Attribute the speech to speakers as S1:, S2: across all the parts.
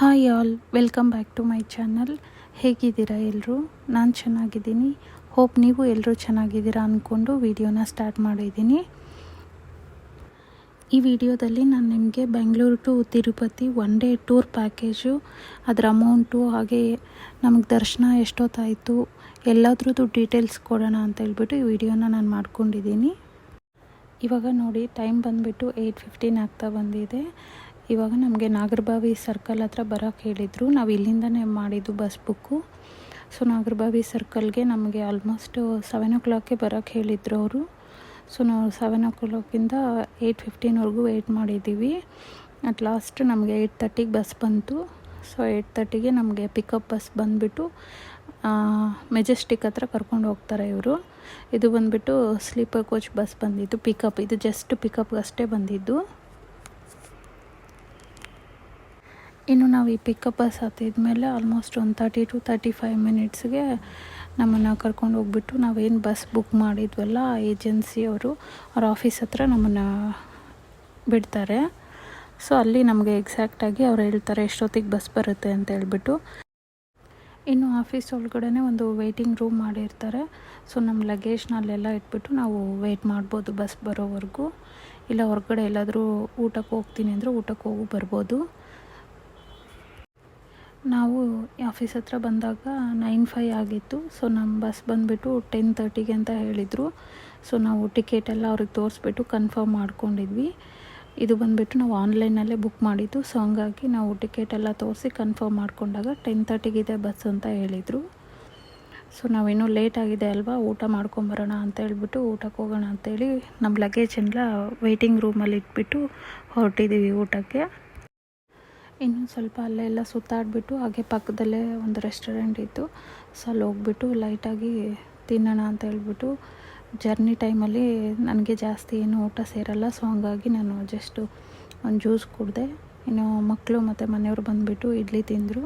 S1: Hi all welcome back to my channel ಹೇಗಿದ್ದೀರಾ ಎಲ್ಲರೂ ನಾನು ಚೆನ್ನಾಗಿದ್ದೀನಿ. ಹೋಪ್ ನೀವು ಎಲ್ಲರೂ ಚೆನ್ನಾಗಿದ್ದೀರಾ ಅಂದ್ಕೊಂಡು ವಿಡಿಯೋನ ಸ್ಟಾರ್ಟ್ ಮಾಡಿದ್ದೀನಿ. ಈ ವಿಡಿಯೋದಲ್ಲಿ ನಾನು ನಿಮಗೆ Bengaluru to Tirupati one day tour package ಅದರ ಅಮೌಂಟು ಹಾಗೆ ನಮಗೆ ದರ್ಶನ ಎಷ್ಟೊತ್ತಾಯಿತು, ಎಲ್ಲದ್ರದ್ದು ಡೀಟೇಲ್ಸ್ ಕೊಡೋಣ ಅಂತ ಹೇಳ್ಬಿಟ್ಟು ಈ ವಿಡಿಯೋನ ನಾನು ಮಾಡ್ಕೊಂಡಿದ್ದೀನಿ. ಇವಾಗ ನೋಡಿ ಟೈಮ್ ಬಂದುಬಿಟ್ಟು ಏಯ್ಟ್ ಫಿಫ್ಟೀನ್ ಆಗ್ತಾ ಬಂದಿದೆ. ಇವಾಗ ನಮಗೆ ನಾಗರಬಾವಿ ಸರ್ಕಲ್ ಹತ್ರ ಬರೋಕ್ಕೆ ಹೇಳಿದರು. ನಾವು ಇಲ್ಲಿಂದನೇ ಮಾಡಿದ್ದು ಬಸ್ ಬುಕ್ಕು ಸೊ ನಾಗರಬಾವಿ ಸರ್ಕಲ್ಗೆ ನಮಗೆ ಆಲ್ಮೋಸ್ಟ್ ಸೆವೆನ್ ಓ ಕ್ಲಾಕ್ಗೆ ಬರೋಕ್ಕೆ ಹೇಳಿದ್ರು ಅವರು. ಸೊ ನಾವು ಸೆವೆನ್ ಓ ಕ್ಲಾಕಿಂದ ಏಯ್ಟ್ ಫಿಫ್ಟೀನ್ವರೆಗೂ ವೆಯ್ಟ್ ಮಾಡಿದ್ದೀವಿ ಅಟ್ ಲಾಸ್ಟ್ ನಮಗೆ ಏಯ್ಟ್ ತರ್ಟಿಗೆ ಬಸ್ ಬಂತು. ಸೊ ಏಯ್ಟ್ ತರ್ಟಿಗೆ ನಮಗೆ ಪಿಕಪ್ ಬಸ್ ಬಂದುಬಿಟ್ಟು ಮೆಜೆಸ್ಟಿಕ್ ಹತ್ರ ಕರ್ಕೊಂಡು ಹೋಗ್ತಾರೆ ಇವರು. ಇದು ಬಂದುಬಿಟ್ಟು ಸ್ಲೀಪರ್ ಕೋಚ್ ಬಸ್ ಬಂದಿದ್ದು ಪಿಕಪ್ ಇದು ಜಸ್ಟ್ ಪಿಕಪ್ಗೆ ಅಷ್ಟೇ ಬಂದಿದ್ದು. ಇನ್ನು ನಾವು ಈ ಪಿಕಪ್ ಬಸ್ ಹತ್ತಿದ್ಮೇಲೆ ಆಲ್ಮೋಸ್ಟ್ ಒಂದು ತರ್ಟಿ ಟು ತರ್ಟಿ ಫೈವ್ ಮಿನಿಟ್ಸ್ಗೆ ನಮ್ಮನ್ನು ಕರ್ಕೊಂಡು ಹೋಗ್ಬಿಟ್ಟು ನಾವೇನು ಬಸ್ ಬುಕ್ ಮಾಡಿದ್ವಲ್ಲ, ಆ ಏಜೆನ್ಸಿಯವರು ಅವ್ರ ಆಫೀಸ್ ಹತ್ರ ನಮ್ಮನ್ನು ಬಿಡ್ತಾರೆ. ಸೊ ಅಲ್ಲಿ ನಮಗೆ ಎಕ್ಸಾಕ್ಟಾಗಿ ಅವ್ರು ಹೇಳ್ತಾರೆ ಎಷ್ಟೊತ್ತಿಗೆ ಬಸ್ ಬರುತ್ತೆ ಅಂತ ಹೇಳ್ಬಿಟ್ಟು. ಇನ್ನು ಆಫೀಸ್ ಒಳಗಡೆ ಒಂದು ವೆಯ್ಟಿಂಗ್ ರೂಮ್ ಮಾಡಿರ್ತಾರೆ. ಸೊ ನಮ್ಮ ಲಗೇಜ್ನಲ್ಲೆಲ್ಲ ಇಟ್ಬಿಟ್ಟು ನಾವು ವೆಯ್ಟ್ ಮಾಡ್ಬೋದು ಬಸ್ ಬರೋವರೆಗೂ. ಇಲ್ಲ ಹೊರಗಡೆ ಎಲ್ಲಾದರೂ ಊಟಕ್ಕೆ ಹೋಗ್ತೀನಿ ಅಂದರೆ ಊಟಕ್ಕೆ ಹೋಗಿ ಬರ್ಬೋದು. ನಾವು ಆಫೀಸ್ ಹತ್ರ ಬಂದಾಗ ನೈನ್ ಫೈ ಆಗಿತ್ತು. ಸೊ ನಮ್ಮ ಬಸ್ ಬಂದುಬಿಟ್ಟು ಟೆನ್ ತರ್ಟಿಗೆ ಅಂತ ಹೇಳಿದರು. ಸೊ ನಾವು ಟಿಕೆಟ್ ಎಲ್ಲ ಅವ್ರಿಗೆ ತೋರಿಸ್ಬಿಟ್ಟು ಕನ್ಫರ್ಮ್ ಮಾಡ್ಕೊಂಡಿದ್ವಿ. ಇದು ಬಂದುಬಿಟ್ಟು ನಾವು ಆನ್ಲೈನಲ್ಲೇ ಬುಕ್ ಮಾಡಿದ್ದು. ಸೊ ಹಂಗಾಗಿ ನಾವು ಟಿಕೆಟ್ ಎಲ್ಲ ತೋರಿಸಿ ಕನ್ಫರ್ಮ್ ಮಾಡಿಕೊಂಡಾಗ ಟೆನ್ ತರ್ಟಿಗಿದೆ ಬಸ್ ಅಂತ ಹೇಳಿದರು. ಸೊ ನಾವೇನೋ ಲೇಟ್ ಆಗಿದೆ ಅಲ್ವಾ? ಊಟ ಮಾಡ್ಕೊಂಬರೋಣ ಅಂತ ಹೇಳ್ಬಿಟ್ಟು ಊಟಕ್ಕೆ ಹೋಗೋಣ ಅಂತೇಳಿ ನಮ್ಮ ಲಗೇಜ್ ಎಲ್ಲ ವೆಯ್ಟಿಂಗ್ ರೂಮಲ್ಲಿ ಇಟ್ಬಿಟ್ಟು ಹೊರಟಿದ್ದೀವಿ ಊಟಕ್ಕೆ. ಇನ್ನು ಸ್ವಲ್ಪ ಅಲ್ಲೇ ಎಲ್ಲ ಸುತ್ತಾಡಿಬಿಟ್ಟು ಹಾಗೆ ಪಕ್ಕದಲ್ಲೇ ಒಂದು ರೆಸ್ಟೋರೆಂಟ್ ಇತ್ತು. ಸೊ ಅಲ್ಲಿ ಹೋಗ್ಬಿಟ್ಟು ಲೈಟಾಗಿ ತಿನ್ನೋಣ ಅಂತ ಹೇಳ್ಬಿಟ್ಟು ಜರ್ನಿ ಟೈಮಲ್ಲಿ ನನಗೆ ಜಾಸ್ತಿ ಏನು ಊಟ ಸೇರಲ್ಲ. ಸೊ ಹಂಗಾಗಿ ನಾನು ಜಸ್ಟು ಒಂದು ಜ್ಯೂಸ್ ಕುಡಿದೆ. ಇನ್ನು ಮಕ್ಕಳು ಮತ್ತು ಮನೆಯವರು ಬಂದುಬಿಟ್ಟು ಇಡ್ಲಿ ತಿಂದರು.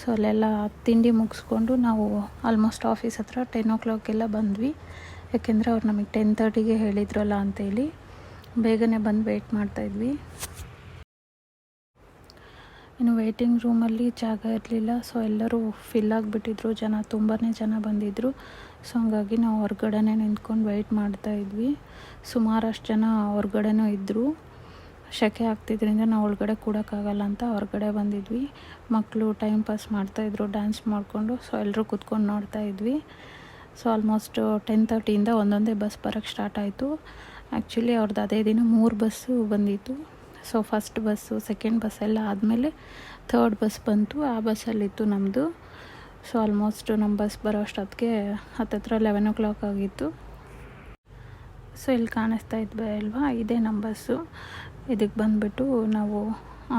S1: ಸೊ ಅಲ್ಲೆಲ್ಲ ತಿಂಡಿ ಮುಗಿಸ್ಕೊಂಡು ನಾವು ಆಲ್ಮೋಸ್ಟ್ ಆಫೀಸ್ ಹತ್ರ ಟೆನ್ ಓ ಕ್ಲಾಕೆಲ್ಲ ಬಂದ್ವಿ. ಯಾಕೆಂದರೆ ಅವ್ರು ನಮಗೆ ಟೆನ್ ತರ್ಟಿಗೆ ಹೇಳಿದ್ರಲ್ಲ ಅಂತೇಳಿ. ಬೇಗನೆ ಬಂದು ವೆಯ್ಟ್ ಮಾಡ್ತಾಯಿದ್ವಿ ಇನ್ನು ವೇಟಿಂಗ್ ರೂಮಲ್ಲಿ ಜಾಗ ಇರಲಿಲ್ಲ. ಸೊ ಎಲ್ಲರೂ ಫಿಲ್ ಆಗಿಬಿಟ್ಟಿದ್ರು. ಜನ ತುಂಬಾ ಜನ ಬಂದಿದ್ದರು ಸೊ ಹಂಗಾಗಿ ನಾವು ಹೊರ್ಗಡೆನೇ ನಿಂತ್ಕೊಂಡು ವೆಯ್ಟ್ ಮಾಡ್ತಾಯಿದ್ವಿ ಸುಮಾರಷ್ಟು ಜನ ಹೊರ್ಗಡೆನೂ ಇದ್ದರು ಶೆಕೆ ಆಗ್ತಿದ್ರಿಂದ ನಾವು ಒಳಗಡೆ ಕೂಡೋಕ್ಕಾಗಲ್ಲ ಅಂತ ಹೊರಗಡೆ ಬಂದಿದ್ವಿ. ಮಕ್ಕಳು ಟೈಮ್ ಪಾಸ್ ಮಾಡ್ತಾಯಿದ್ರು ಡ್ಯಾನ್ಸ್ ಮಾಡಿಕೊಂಡು. ಸೊ ಎಲ್ಲರೂ ಕೂತ್ಕೊಂಡು ನೋಡ್ತಾ ಇದ್ವಿ. ಸೊ ಆಲ್ಮೋಸ್ಟ್ ಟೆನ್ ತರ್ಟಿಯಿಂದ ಒಂದೊಂದೇ ಬಸ್ ಬರೋಕ್ಕೆ ಸ್ಟಾರ್ಟ್ ಆಯಿತು. ಆ್ಯಕ್ಚುಲಿ ಅವ್ರದ್ದು ಅದೇ ದಿನ ಮೂರು ಬಸ್ಸು ಬಂದಿತ್ತು. So first bus second bus ಎಲ್ಲ ಆದಮೇಲೆ ಥರ್ಡ್ ಬಸ್ ಬಂತು. ಆ ಬಸ್ಸಲ್ಲಿತ್ತು ನಮ್ಮದು ಸೊ ಆಲ್ಮೋಸ್ಟ್ ನಮ್ಮ ಬಸ್ ಬರೋ ಅಷ್ಟೊತ್ತಿಗೆ ಹತ್ತತ್ರ ಲೆವೆನ್ ಓ ಕ್ಲಾಕ್ ಆಗಿತ್ತು. ಸೊ ಇಲ್ಲಿ ಕಾಣಿಸ್ತಾ ಇದ್ವಿ ಅಲ್ವಾ? ಇದೇ ನಮ್ಮ ಬಸ್ಸು ಇದಕ್ಕೆ ಬಂದುಬಿಟ್ಟು ನಾವು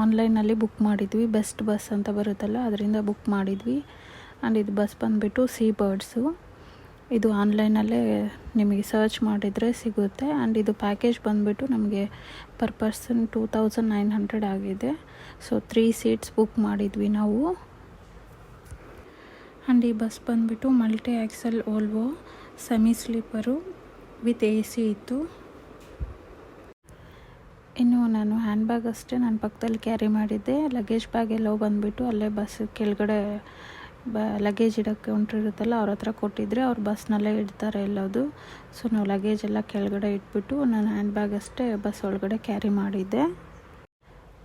S1: ಆನ್ಲೈನಲ್ಲಿ ಬುಕ್ ಮಾಡಿದ್ವಿ. ಬೆಸ್ಟ್ ಬಸ್ ಅಂತ ಬರುತ್ತಲ್ಲ, ಅದರಿಂದ ಬುಕ್ ಮಾಡಿದ್ವಿ. ಆ್ಯಂಡ್ ಇದು ಬಸ್ ಬಂದುಬಿಟ್ಟು ಸೀ ಬರ್ಡ್ಸು ಇದು ಆನ್ಲೈನಲ್ಲೇ ನಿಮಗೆ ಸರ್ಚ್ ಮಾಡಿದರೆ ಸಿಗುತ್ತೆ. ಆ್ಯಂಡ್ ಇದು ಪ್ಯಾಕೇಜ್ ಬಂದುಬಿಟ್ಟು ನಮಗೆ per person two thousand nine hundred ಆಗಿದೆ. ಸೊ ತ್ರೀ ಸೀಟ್ಸ್ ಬುಕ್ ಮಾಡಿದ್ವಿ ನಾವು. ಆ್ಯಂಡ್ ಈ ಬಸ್ ಬಂದುಬಿಟ್ಟು multi axle Volvo, semi sleeper with A C ಇತ್ತು. ಇನ್ನು ನಾನು ಹ್ಯಾಂಡ್ ಬ್ಯಾಗ್ ಅಷ್ಟೇ ನನ್ನ ಪಕ್ಕದಲ್ಲಿ ಕ್ಯಾರಿ ಮಾಡಿದ್ದೆ. ಲಗೇಜ್ ಬ್ಯಾಗ್ ಎಲ್ಲೋ ಬಂದುಬಿಟ್ಟು ಅಲ್ಲೇ ಬಸ್ ಕೆಳಗಡೆ ಬ ಲಗೇಜ್ ಇಡೋಕ್ಕೆ ಹೊಂಟಿರುತ್ತಲ್ಲ ಅವ್ರ ಹತ್ರ ಕೊಟ್ಟಿದ್ರೆ ಅವ್ರು ಬಸ್ನಲ್ಲೇ ಇಡ್ತಾರೆ ಎಲ್ಲೋದು. ಸೊ ನಾವು ಲಗೇಜ್ ಎಲ್ಲ ಕೆಳಗಡೆ ಇಟ್ಬಿಟ್ಟು ನಾನು ಹ್ಯಾಂಡ್ ಬ್ಯಾಗ್ ಅಷ್ಟೇ ಬಸ್ ಒಳಗಡೆ ಕ್ಯಾರಿ ಮಾಡಿದ್ದೆ.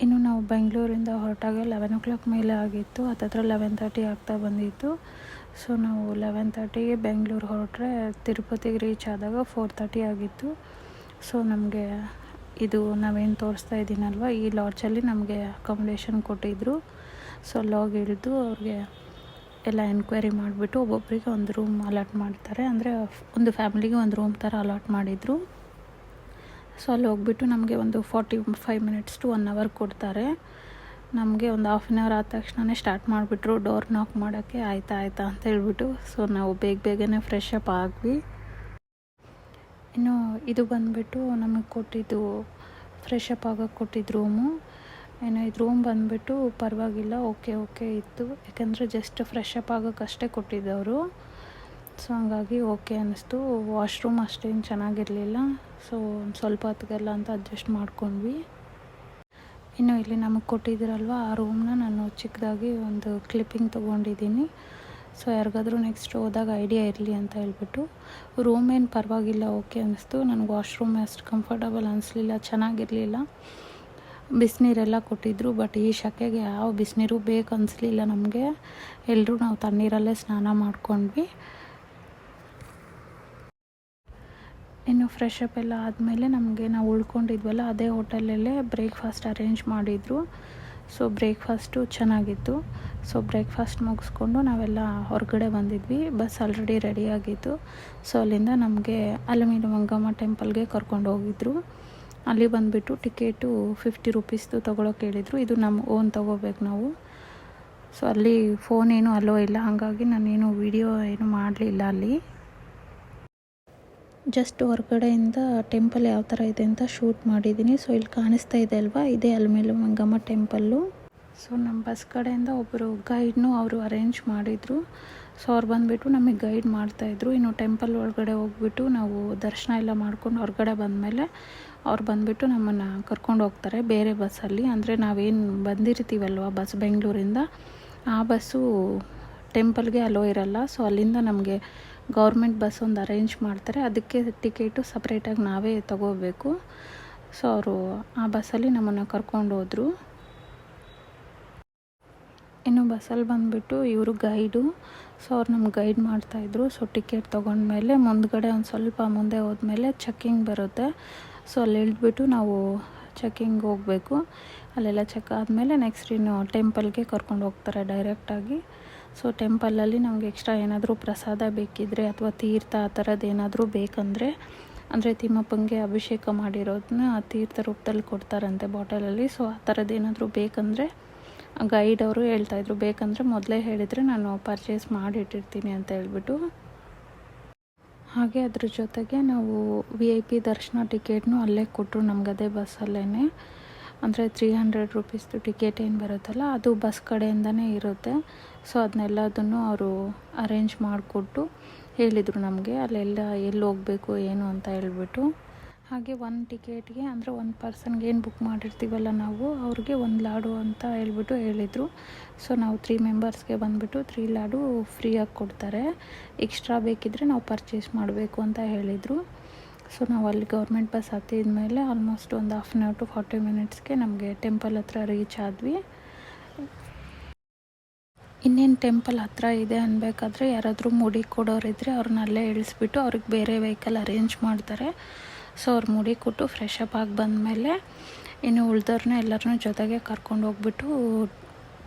S1: ಇನ್ನು ನಾವು ಬೆಂಗಳೂರಿಂದ ಹೊರಟಾಗ ಲೆವೆನ್ ಓ ಕ್ಲಾಕ್ ಮೇಲೆ ಆಗಿತ್ತು. ಹತ್ತತ್ರ ಲೆವೆನ್ ತರ್ಟಿ ಆಗ್ತಾ ಬಂದಿತ್ತು. ಸೊ ನಾವು ಲೆವೆನ್ ತರ್ಟಿಗೆ ಬೆಂಗಳೂರು ಹೊರಟ್ರೆ ತಿರುಪತಿಗೆ ರೀಚ್ ಆದಾಗ ಫೋರ್ ತರ್ಟಿ ಆಗಿತ್ತು. ಸೊ ನಮಗೆ ಇದು ನಾವೇನು ತೋರಿಸ್ತಾ ಇದ್ದೀನಲ್ವ ಈ ಲಾಡ್ಜಲ್ಲಿ ನಮಗೆ ಅಕಾಮಡೇಷನ್ ಕೊಟ್ಟಿದ್ದರು ಸೊ ಲಾಗ್ ಇಳಿದು ಅವ್ರಿಗೆ ಎಲ್ಲ ಎನ್ಕ್ವೈರಿ ಮಾಡಿಬಿಟ್ಟು ಒಬ್ಬೊಬ್ಬರಿಗೆ ಒಂದು ರೂಮ್ ಅಲಾಟ್ ಮಾಡ್ತಾರೆ. ಅಂದರೆ ಒಂದು ಫ್ಯಾಮಿಲಿಗೆ ಒಂದು ರೂಮ್ ಥರ ಅಲಾಟ್ ಮಾಡಿದರು. ಸೊ ಅಲ್ಲಿ ಹೋಗ್ಬಿಟ್ಟು ನಮಗೆ ಒಂದು forty five minutes to one hour ಕೊಡ್ತಾರೆ. ನಮಗೆ ಒಂದು ಹಾಫ್ ಆನ್ ಅವರ್ ಆದ ತಕ್ಷಣವೇ ಸ್ಟಾರ್ಟ್ ಮಾಡಿಬಿಟ್ರು. ಡೋರ್ ನಾಕ್ ಮಾಡೋಕ್ಕೆ ಆಯ್ತಾ ಆಯ್ತಾ ಅಂತ ಹೇಳ್ಬಿಟ್ಟು. ಸೊ ನಾವು ಬೇಗ ಬೇಗನೆ ಫ್ರೆಶ್ ಅಪ್ ಆದ್ವಿ. ಇನ್ನು ಇದು ಬಂದುಬಿಟ್ಟು ನಮಗೆ ಕೊಟ್ಟಿದ್ದು ಫ್ರೆಶ್ ಅಪ್ ಆಗೋಕ್ಕೆ ಕೊಟ್ಟಿದ್ದು ರೂಮು ಏನೋ ಇದು ರೂಮ್ ಬಂದುಬಿಟ್ಟು ಪರವಾಗಿಲ್ಲ ಓಕೆ ಓಕೆ ಇತ್ತು. ಯಾಕಂದರೆ ಜಸ್ಟ್ ಫ್ರೆಶ್ ಅಪ್ ಆಗೋಕ್ಕಷ್ಟೇ ಕೊಟ್ಟಿದ್ದವರು. ಸೊ ಹಂಗಾಗಿ ಓಕೆ ಅನ್ನಿಸ್ತು. ವಾಶ್ರೂಮ್ ಅಷ್ಟೇನು ಚೆನ್ನಾಗಿರಲಿಲ್ಲ. ಸೊ ಒಂದು ಸ್ವಲ್ಪ ಹೊತ್ತಿಗೆಲ್ಲ ಅಂತ ಅಡ್ಜಸ್ಟ್ ಮಾಡ್ಕೊಂಡ್ವಿ. ಇನ್ನು ಇಲ್ಲಿ ನಮಗೆ ಕೊಟ್ಟಿದ್ದೀರಲ್ವ ಆ ರೂಮ್ನ ನಾನು ಚಿಕ್ಕದಾಗಿ ಒಂದು ಕ್ಲಿಪ್ಪಿಂಗ್ ತೊಗೊಂಡಿದ್ದೀನಿ. ಸೊ ಯಾರಿಗಾದ್ರೂ ನೆಕ್ಸ್ಟ್ ಹೋದಾಗ ಐಡಿಯಾ ಇರಲಿ ಅಂತ ಹೇಳ್ಬಿಟ್ಟು. ರೂಮ್ ಏನು ಪರವಾಗಿಲ್ಲ ಓಕೆ ಅನ್ನಿಸ್ತು. ನನಗೆ ವಾಶ್ರೂಮ್ ಅಷ್ಟು ಕಂಫರ್ಟಬಲ್ ಅನಿಸ್ಲಿಲ್ಲ, ಚೆನ್ನಾಗಿರಲಿಲ್ಲ. ಬಿಸಿನೀರೆಲ್ಲ ಕೊಟ್ಟಿದ್ದರು ಬಟ್ ಈ ಶಕೆಗೆ ಯಾವ ಬಿಸಿನೀರು ಬೇಕು ಅನಿಸ್ಲಿಲ್ಲ ನಮಗೆ. ಎಲ್ಲರೂ ನಾವು ತಣ್ಣೀರಲ್ಲೇ ಸ್ನಾನ ಮಾಡ್ಕೊಂಡ್ವಿ. ಇನ್ನು ಫ್ರೆಶ್ ಅಪ್ ಎಲ್ಲ ಆದಮೇಲೆ ನಮಗೆ ನಾವು ಉಳ್ಕೊಂಡಿದ್ವಲ್ಲ, ಅದೇ ಹೋಟೆಲಲ್ಲೇ ಬ್ರೇಕ್ಫಾಸ್ಟ್ ಅರೇಂಜ್ ಮಾಡಿದರು. ಸೊ ಬ್ರೇಕ್ಫಾಸ್ಟು ಚೆನ್ನಾಗಿತ್ತು. ಸೊ ಬ್ರೇಕ್ಫಾಸ್ಟ್ ಮುಗಿಸ್ಕೊಂಡು ನಾವೆಲ್ಲ ಹೊರಗಡೆ ಬಂದಿದ್ವಿ. ಬಸ್ ಆಲ್ರೆಡಿ ರೆಡಿಯಾಗಿತ್ತು ಸೊ ಅಲ್ಲಿಂದ ನಮಗೆ ಅಲಮೀನು ಮಂಗಮ್ಮ ಟೆಂಪಲ್ಗೆ ಕರ್ಕೊಂಡು ಹೋಗಿದ್ರು. ಅಲ್ಲಿ ಬಂದುಬಿಟ್ಟು ಟಿಕೆಟು ಫಿಫ್ಟಿ ರುಪೀಸ್ದು ತೊಗೊಳಕ್ಕೆ ಹೇಳಿದರು. ಇದು ನಮ್ಮ ಓನ್ ತೊಗೋಬೇಕು ನಾವು. ಸೊ ಅಲ್ಲಿ ಫೋನ್ ಏನು ಅಲ್ಲೋ ಇಲ್ಲ. ಹಾಗಾಗಿ ನಾನೇನು ವಿಡಿಯೋ ಏನು ಮಾಡಲಿಲ್ಲ ಅಲ್ಲಿ. ಜಸ್ಟ್ ಹೊರಗಡೆಯಿಂದ ಟೆಂಪಲ್ ಯಾವ ಥರ ಇದೆ ಅಂತ ಶೂಟ್ ಮಾಡಿದ್ದೀನಿ. ಸೊ ಇಲ್ಲಿ ಕಾಣಿಸ್ತಾ ಇದೆ ಅಲ್ವಾ? ಇದೇ ಅಲ್ಮೇಲು ಮಂಗಮ್ಮ ಟೆಂಪಲ್ಲು ಸೊ ನಮ್ಮ ಬಸ್ ಕಡೆಯಿಂದ ಒಬ್ಬರು ಗೈಡ್ನು ಅವರು ಅರೇಂಜ್ ಮಾಡಿದರು. ಸೊ ಅವ್ರು ಬಂದುಬಿಟ್ಟು ನಮಗೆ ಗೈಡ್ ಮಾಡ್ತಾಯಿದ್ರು ಇನ್ನು ಟೆಂಪಲ್ ಒಳಗಡೆ ಹೋಗ್ಬಿಟ್ಟು ನಾವು ದರ್ಶನ ಎಲ್ಲ ಮಾಡ್ಕೊಂಡು ಹೊರಗಡೆ ಬಂದಮೇಲೆ ಅವ್ರು ಬಂದುಬಿಟ್ಟು ನಮ್ಮನ್ನು ಕರ್ಕೊಂಡು ಹೋಗ್ತಾರೆ ಬೇರೆ ಬಸ್ಸಲ್ಲಿ ಅಂದರೆ ನಾವೇನು ಬಂದಿರ್ತೀವಲ್ವ ಬಸ್ ಬೆಂಗಳೂರಿಂದ? ಆ ಬಸ್ಸು ಟೆಂಪಲ್ಗೆ ಅಲೋ ಇರಲ್ಲ. ಸೊ ಅಲ್ಲಿಂದ ನಮಗೆ ಗೌರ್ಮೆಂಟ್ ಬಸ್ ಒಂದು ಅರೇಂಜ್ ಮಾಡ್ತಾರೆ. ಅದಕ್ಕೆ ಟಿಕೆಟು ಸಪ್ರೇಟಾಗಿ ನಾವೇ ತಗೋಬೇಕು. ಸೊ ಅವರು ಆ ಬಸ್ಸಲ್ಲಿ ನಮ್ಮನ್ನು ಕರ್ಕೊಂಡು ಹೋದರು. ಇನ್ನು ಬಸ್ಸಲ್ಲಿ ಬಂದುಬಿಟ್ಟು ಇವರು ಗೈಡು, ಸೊ ಅವ್ರು ನಮ್ಗೆ ಗೈಡ್ ಮಾಡ್ತಾಯಿದ್ರು ಸೊ ಟಿಕೆಟ್ ತೊಗೊಂಡ್ಮೇಲೆ ಮುಂದ್ಗಡೆ ಒಂದು ಸ್ವಲ್ಪ ಮುಂದೆ ಹೋದ್ಮೇಲೆ ಚೆಕ್ಕಿಂಗ್ ಬರುತ್ತೆ. ಸೊ ಅಲ್ಲಿ ಇಳಿದ್ಬಿಟ್ಟು ನಾವು ಚೆಕ್ಕಿಂಗ್ ಹೋಗಬೇಕು. ಅಲ್ಲೆಲ್ಲ ಚೆಕ್ ಆದಮೇಲೆ ನೆಕ್ಸ್ಟ್ ಇನ್ನು ಟೆಂಪಲ್ಗೆ ಕರ್ಕೊಂಡು ಹೋಗ್ತಾರೆ ಡೈರೆಕ್ಟಾಗಿ ಸೊ ಟೆಂಪಲಲ್ಲಿ ನಮಗೆ ಎಕ್ಸ್ಟ್ರಾ ಏನಾದರೂ ಪ್ರಸಾದ ಬೇಕಿದ್ದರೆ ಅಥವಾ ತೀರ್ಥ ಆ ಥರದ್ದು ಏನಾದರೂ ಬೇಕಂದರೆ, ಅಂದರೆ ತಿಮ್ಮಪ್ಪಂಗೆ ಅಭಿಷೇಕ ಮಾಡಿರೋದನ್ನ ತೀರ್ಥ ರೂಪದಲ್ಲಿ ಕೊಡ್ತಾರಂತೆ ಬಾಟಲಲ್ಲಿ ಸೊ ಆ ಥರದ್ದು ಏನಾದರೂ ಬೇಕಂದರೆ ಗೈಡ್ ಅವರು ಹೇಳ್ತಾಯಿದ್ರು ಬೇಕಂದರೆ ಮೊದಲೇ ಹೇಳಿದರೆ ನಾನು ಪರ್ಚೇಸ್ ಮಾಡಿಟ್ಟಿರ್ತೀನಿ ಅಂತ ಹೇಳ್ಬಿಟ್ಟು. ಹಾಗೆ ಅದ್ರ ಜೊತೆಗೆ ನಾವು ವಿ ಐ ಪಿ ದರ್ಶನ ಟಿಕೆಟ್ನು ಅಲ್ಲೇ ಕೊಟ್ಟರು ನಮ್ಗೆ ಅದೇ ಬಸ್ಸಲ್ಲೇ ಅಂದರೆ ತ್ರೀ ಹಂಡ್ರೆಡ್ ರುಪೀಸ್ದು ಟಿಕೆಟ್ ಏನು ಬರುತ್ತಲ್ಲ, ಅದು ಬಸ್ ಕಡೆಯಿಂದನೇ ಇರುತ್ತೆ. ಸೊ ಅದನ್ನೆಲ್ಲದನ್ನು ಅವರು ಅರೇಂಜ್ ಮಾಡಿಕೊಟ್ಟು ಹೇಳಿದರು ನಮಗೆ. ಅಲ್ಲೆಲ್ಲ ಎಲ್ಲಿ ಹೋಗಬೇಕು, ಏನು ಅಂತ ಹೇಳ್ಬಿಟ್ಟು. ಹಾಗೆ ಒನ್ ಟಿಕೆಟ್ಗೆ ಅಂದರೆ ಒಂದು ಪರ್ಸನ್ಗೆ ಏನು ಬುಕ್ ಮಾಡಿರ್ತೀವಲ್ಲ ನಾವು, ಅವ್ರಿಗೆ ಒಂದು ಲಾಡು ಅಂತ ಹೇಳ್ಬಿಟ್ಟು ಹೇಳಿದರು. ಸೊ ನಾವು ತ್ರೀ ಮೆಂಬರ್ಸ್ಗೆ ಬಂದುಬಿಟ್ಟು ತ್ರೀ ಲಾಡು ಫ್ರೀಯಾಗಿ ಕೊಡ್ತಾರೆ. ಎಕ್ಸ್ಟ್ರಾ ಬೇಕಿದ್ದರೆ ನಾವು ಪರ್ಚೇಸ್ ಮಾಡಬೇಕು ಅಂತ ಹೇಳಿದರು. ಸೊ ನಾವು ಅಲ್ಲಿ ಗೌರ್ಮೆಂಟ್ ಬಸ್ ಹತ್ತಿದ ಮೇಲೆ ಆಲ್ಮೋಸ್ಟ್ ಒಂದು half an hour to forty ಮಿನಿಟ್ಸ್ಗೆ ನಮಗೆ ಟೆಂಪಲ್ ಹತ್ರ ರೀಚ್ ಆದ್ವಿ. ಇನ್ನೇನು ಟೆಂಪಲ್ ಹತ್ರ ಇದೆ ಅನ್ಬೇಕಾದ್ರೆ ಯಾರಾದರೂ ಮುಡಿ ಕೊಡೋರಿದ್ರೆ ಅವ್ರನ್ನ ಅಲ್ಲೇ ಇಳಿಸ್ಬಿಟ್ಟು ಅವ್ರಿಗೆ ಬೇರೆ ವೆಹಿಕಲ್ ಅರೇಂಜ್ ಮಾಡ್ತಾರೆ. ಸೊ ಅವ್ರು ಮುಡಿ ಕೊಟ್ಟು ಫ್ರೆಶ್ ಅಪ್ ಆಗಿ ಬಂದಮೇಲೆ ಇನ್ನು ಉಳ್ದವ್ರನ್ನ ಎಲ್ಲರನ್ನೂ ಜೊತೆಗೆ ಕರ್ಕೊಂಡು ಹೋಗ್ಬಿಟ್ಟು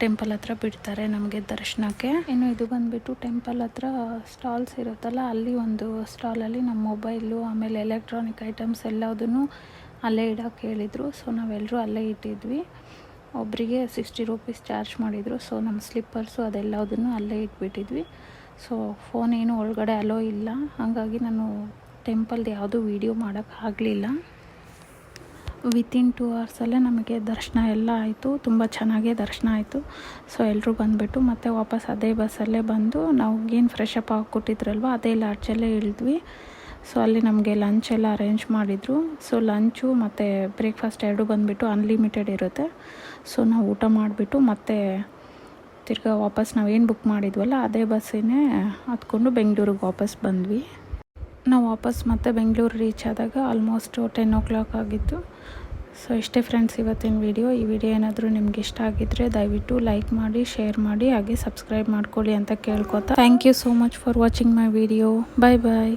S1: ಟೆಂಪಲ್ ಹತ್ರ ಬಿಡ್ತಾರೆ ನಮಗೆ ದರ್ಶನಕ್ಕೆ. ಇನ್ನು ಇದು ಬಂದುಬಿಟ್ಟು ಟೆಂಪಲ್ ಹತ್ರ ಸ್ಟಾಲ್ಸ್ ಇರುತ್ತಲ್ಲ, ಅಲ್ಲಿ ಒಂದು ಸ್ಟಾಲಲ್ಲಿ ನಮ್ಮ ಮೊಬೈಲು ಆಮೇಲೆ ಎಲೆಕ್ಟ್ರಾನಿಕ್ ಐಟಮ್ಸ್ ಎಲ್ಲದನ್ನು ಅಲ್ಲೇ ಇಡೋಕ್ಕೆ ಹೇಳಿದರು. ಸೊ ನಾವೆಲ್ಲರೂ ಅಲ್ಲೇ ಇಟ್ಟಿದ್ವಿ. ಒಬ್ಬರಿಗೆ ಸಿಕ್ಸ್ಟಿ ರುಪೀಸ್ ಚಾರ್ಜ್ ಮಾಡಿದರು. ಸೊ ನಮ್ಮ ಸ್ಲಿಪ್ಪರ್ಸು ಅದೆಲ್ಲದನ್ನು ಅಲ್ಲೇ ಇಟ್ಬಿಟ್ಟಿದ್ವಿ. ಸೊ ಫೋನ್ ಏನು ಒಳಗಡೆ ಅಲೋ ಇಲ್ಲ. ಹಾಗಾಗಿ ನಾನು ಟೆಂಪಲ್ದು ಯಾವುದೂ ವೀಡಿಯೋ ಮಾಡೋಕ್ಕಾಗಲಿಲ್ಲ ವಿತಿನ್ ಟೂ ಅವರ್ಸಲ್ಲೇ ನಮಗೆ ದರ್ಶನ ಎಲ್ಲ ಆಯಿತು. ತುಂಬ ಚೆನ್ನಾಗೇ ದರ್ಶನ ಆಯಿತು. ಸೊ ಎಲ್ಲರೂ ಬಂದುಬಿಟ್ಟು ಮತ್ತೆ ವಾಪಸ್ ಅದೇ ಬಸ್ಸಲ್ಲೇ ಬಂದು ನಾವು ಏನು ಫ್ರೆಶ್ ಅಪ್ ಆಗಿ ಕೊಟ್ಟಿದ್ರಲ್ವ ಅದೇ ಲಾಡ್ಜಲ್ಲೇ ಇಳಿದ್ವಿ. ಸೊ, ಅಲ್ಲಿ ನಮಗೆ ಲಂಚ್ ಎಲ್ಲ ಅರೇಂಜ್ ಮಾಡಿದರು. ಸೊ ಲಂಚು ಮತ್ತು ಬ್ರೇಕ್ಫಾಸ್ಟ್ ಎರಡು ಬಂದುಬಿಟ್ಟು ಅನ್ಲಿಮಿಟೆಡ್ ಇರುತ್ತೆ. ಸೊ, ನಾವು ಊಟ ಮಾಡಿಬಿಟ್ಟು ಮತ್ತೆ ತಿರ್ಗಾ ವಾಪಸ್ ನಾವೇನು ಬುಕ್ ಮಾಡಿದ್ವಲ್ಲ, ಅದೇ ಬಸ್ಸನ್ನೇ ಹತ್ಕೊಂಡು ಬೆಂಗಳೂರಿಗೆ ವಾಪಸ್ ಬಂದ್ವಿ. ನಾವು ವಾಪಸ್ ಮತ್ತೆ ಬೆಂಗಳೂರು ರೀಚ್ ಆದಾಗ ಆಲ್ಮೋಸ್ಟ್ ಟೆನ್ ಓ ಕ್ಲಾಕ್ ಆಗಿತ್ತು. ಸೊ ಇಷ್ಟೇ ಫ್ರೆಂಡ್ಸ್ ಇವತ್ತಿನ ವಿಡಿಯೋ ಈ ವಿಡಿಯೋ ಏನಾದರೂ ನಿಮ್ಗೆ ಇಷ್ಟ ಆಗಿದ್ದರೆ ದಯವಿಟ್ಟು ಲೈಕ್ ಮಾಡಿ ಶೇರ್ ಮಾಡಿ, ಹಾಗೆ ಸಬ್ಸ್ಕ್ರೈಬ್ ಮಾಡ್ಕೊಳ್ಳಿ ಅಂತ ಕೇಳ್ಕೊತಾ. Thank you so much for watching my video bye bye